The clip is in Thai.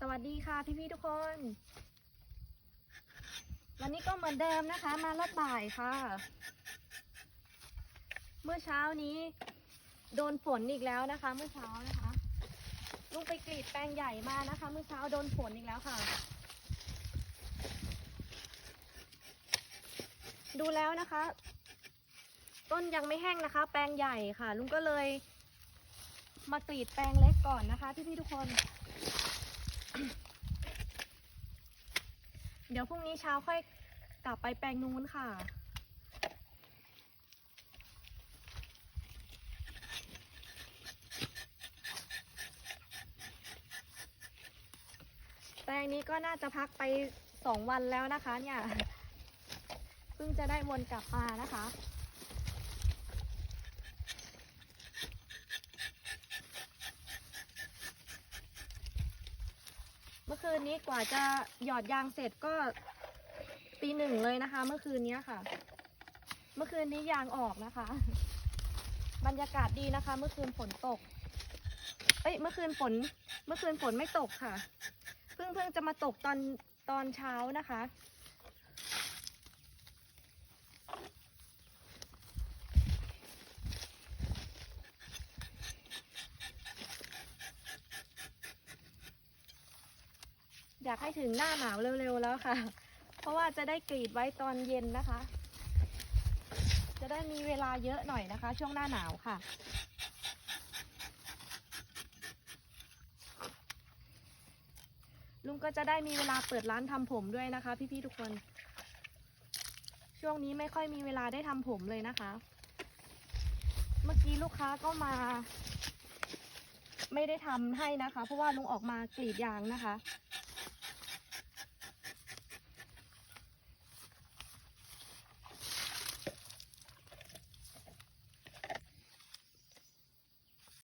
สวัสดีค่ะพี่พี่ทุกคน วันนี้ก็เหมือนเดิมนะคะ มารอบบ่ายค่ะ เมื่อเช้านี้ โดนฝนอีกแล้วนะคะ เมื่อเช้านะคะลุงไปกรีดแปลงใหญ่มานะคะ เมื่อเช้าโดนฝนอีกแล้วค่ะ ดูแล้วนะคะ ต้นยังไม่แห้งนะคะ แปลงใหญ่ค่ะ ลุงก็เลย มากรีดแปลงเล็กก่อนนะคะพี่พี่ทุกคน เดี๋ยวพรุ่งนี้เช้าค่อยกลับไปแปลงนู้นค่ะ แปลงนี้ก็น่าจะพักไปสองวันแล้วนะคะเนี่ย เพิ่งจะได้วนกลับมานะคะ เมื่อ คืนนี้กว่าจะหยอดยางเสร็จก็ตีหนึ่งเลยนะคะ เมื่อคืนนี้ค่ะ เมื่อคืนนี้ยางออกนะคะ บรรยากาศดีนะคะ เมื่อคืนฝนตก เอ้ยเมื่อคืนฝน เมื่อคืนฝนไม่ตกค่ะ เพิ่งเพิ่งจะมาตกตอนตอนเช้านะคะ อยากให้ถึงหน้าหนาวเร็วๆแล้วค่ะ เพราะว่าจะได้กรีดไว้ตอนเย็นนะคะ จะได้มีเวลาเยอะหน่อยนะคะ ช่วงหน้าหนาวค่ะ ลุงก็จะได้มีเวลาเปิดร้านทำผมด้วยนะคะ พี่ๆทุกคน ช่วงนี้ไม่ค่อยมีเวลาได้ทำผมเลยนะคะ เมื่อกี้ลูกค้าก็มา ไม่ได้ทำให้นะคะ เพราะว่าลุงออกมากรีดยางนะคะ